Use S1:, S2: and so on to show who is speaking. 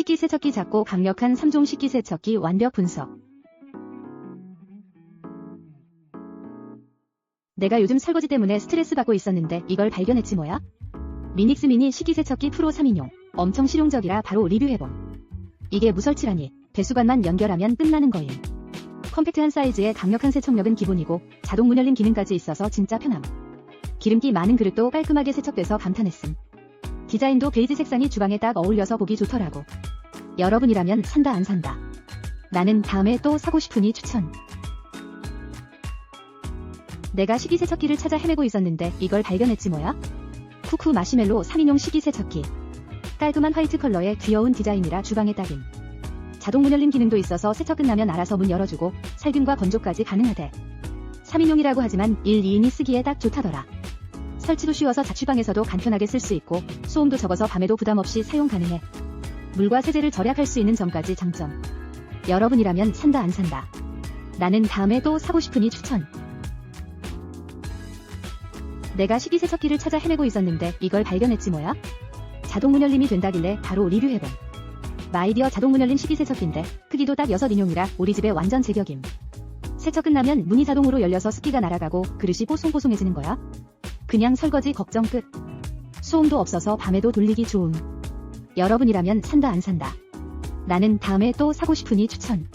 S1: 식기세척기 작고 강력한 3종 식기세척기 완벽 분석. 내가 요즘 설거지 때문에 스트레스 받고 있었는데 이걸 발견했지 뭐야? 미닉스 미니 식기세척기 프로 3인용. 엄청 실용적이라 바로 리뷰해봄. 이게 무설치라니 배수관만 연결하면 끝나는 거임. 컴팩트한 사이즈에 강력한 세척력은 기본이고 자동 문 열림 기능까지 있어서 진짜 편함. 기름기 많은 그릇도 깔끔하게 세척돼서 감탄했음. 디자인도 베이지 색상이 주방에 딱 어울려서 보기 좋더라고. 여러분이라면 산다 안 산다. 나는 다음에 또 사고 싶으니 추천. 내가 식기세척기를 찾아 헤매고 있었는데 이걸 발견했지 뭐야? 쿠쿠 마시멜로 3인용 식기세척기. 깔끔한 화이트 컬러의 귀여운 디자인이라 주방에 딱임. 자동 문 열림 기능도 있어서 세척 끝나면 알아서 문 열어주고 살균과 건조까지 가능하대. 3인용이라고 하지만 1, 2인이 쓰기에 딱 좋다더라. 설치도 쉬워서 자취방에서도 간편하게 쓸 수 있고 소음도 적어서 밤에도 부담 없이 사용 가능해. 물과 세제를 절약할 수 있는 점까지 장점. 여러분이라면 산다 안 산다. 나는 다음에 또 사고 싶으니 추천. 내가 식기세척기를 찾아 헤매고 있었는데 이걸 발견했지 뭐야? 자동 문 열림이 된다길래 바로 리뷰해봄. 마이디어 자동 문 열림 식기세척기인데 크기도 딱 6인용이라 우리 집에 완전 제격임. 세척 끝나면 문이 자동으로 열려서 습기가 날아가고 그릇이 뽀송뽀송해지는 거야. 그냥 설거지 걱정 끝. 소음도 없어서 밤에도 돌리기 좋음. 여러분이라면 산다 안 산다. 나는 다음에 또 사고 싶으니 추천.